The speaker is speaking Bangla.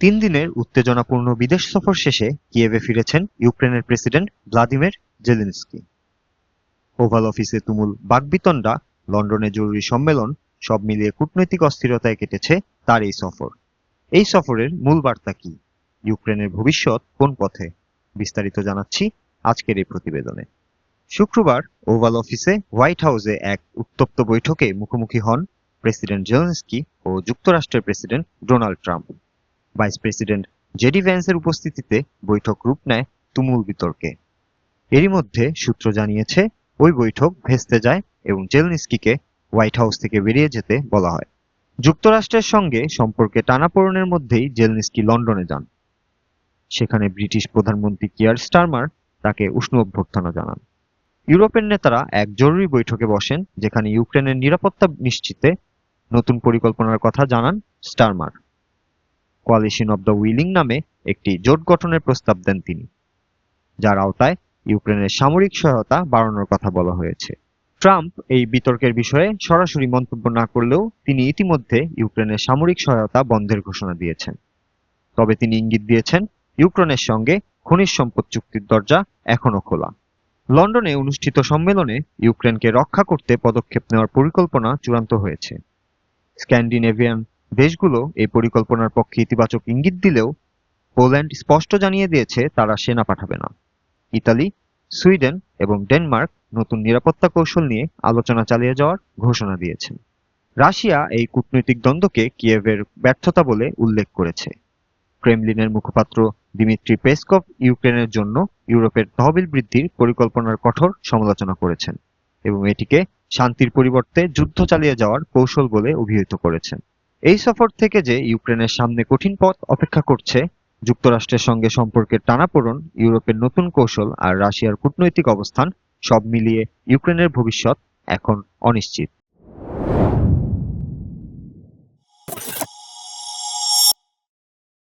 তিন দিনের উত্তেজনাপূর্ণ বিদেশ সফর শেষে কিয়েভে ফিরেছেন ইউক্রেনের প্রেসিডেন্ট ভ্লাদিমির জেলেনস্কি। ওভাল অফিসে তুমুল বাকবিতণ্ডা, লন্ডনে জরুরি সম্মেলন, সব মিলিয়ে কূটনৈতিক অস্থিরতায় কেটেছে তার এই সফর। এই সফরের মূল বার্তা কি? ইউক্রেনের ভবিষ্যৎ কোন পথে? বিস্তারিত জানাচ্ছি আজকের এই প্রতিবেদনে। শুক্রবার ওভাল অফিসে হোয়াইট হাউসে এক উত্তপ্ত বৈঠকে মুখোমুখি হন প্রেসিডেন্ট জেলেনস্কি ও যুক্তরাষ্ট্রের president Donald Trump. Vice president JD ভ্যান্সের উপস্থিতিতে বৈঠক রূপ নেয় তুমুল বিতর্কে। এরই মধ্যে সূত্র জানিয়েছে, ওই বৈঠক ভেস্তে যায় এবং জেলনিস্কিকে হোয়াইট হাউস থেকে বেরিয়ে যেতে বলা হয়। যুক্তরাষ্ট্রের সঙ্গে সম্পর্কে টানাপোড়নের মধ্যেই জেলনিস্কি লন্ডনে যান। সেখানে ব্রিটিশ প্রধানমন্ত্রী কিয়ার স্টারমার তাকে উষ্ণ অভ্যর্থনা জানান। ইউরোপের নেতারা এক জরুরি বৈঠকে বসেন, যেখানে ইউক্রেনের নিরাপত্তা নিশ্চিতে নতুন পরিকল্পনার কথা জানান Starmer coalition of the willing নামে একটি জোট গঠনের প্রস্তাব দেন তিনি, যার আওতায় ইউক্রেনের সামরিক সহায়তা বাড়ানোর কথা বলা হয়েছে। ট্রাম্প এই বিতর্কের বিষয়ে সরাসরি মন্তব্য না করলেও তিনি ইতিমধ্যে ইউক্রেনের সামরিক সহায়তা বন্ধের ঘোষণা দিয়েছেন। তবে তিনি ইঙ্গিত দিয়েছেন, ইউক্রেনের সঙ্গে খনিজ সম্পদ চুক্তির দরজা এখনও খোলা। লন্ডনে অনুষ্ঠিত সম্মেলনে ইউক্রেনকে রক্ষা করতে পদক্ষেপ নেওয়ার পরিকল্পনা চূড়ান্ত হয়েছে। স্ক্যান্ডিনেভিয়ান দেশগুলো এই পরিকল্পনার পক্ষে ইতিবাচক ইঙ্গিত দিলেও পোল্যান্ড স্পষ্ট জানিয়ে দিয়েছে তারা সেনা পাঠাবে না। ইতালি, সুইডেন এবং ডেনমার্ক নতুন নিরাপত্তা কৌশল নিয়ে আলোচনা চালিয়ে যাওয়ার ঘোষণা দিয়েছেন রাশিয়া এই কূটনৈতিক দ্বন্দ্বকে কিয়েভের ব্যর্থতা বলে উল্লেখ করেছে। ক্রেমলিনের মুখপাত্র দিমিত্রি পেসকভ ইউক্রেনের জন্য ইউরোপের তহবিল বৃদ্ধির পরিকল্পনার কঠোর সমালোচনা করেছেন এবং এটিকে শান্তির পরিবর্তে যুদ্ধ চালিয়ে যাওয়ার কৌশল বলে অভিহিত করেছেন। এই সফর থেকে যে ইউক্রেনের সামনে কঠিন পথ অপেক্ষা করছে, যুক্তরাষ্ট্রের সঙ্গে সম্পর্কের টানাপোড়ন, ইউরোপের নতুন কৌশল আর রাশিয়ার কূটনৈতিক অবস্থান সব মিলিয়ে ইউক্রেনের ভবিষ্যৎ এখন অনিশ্চিত।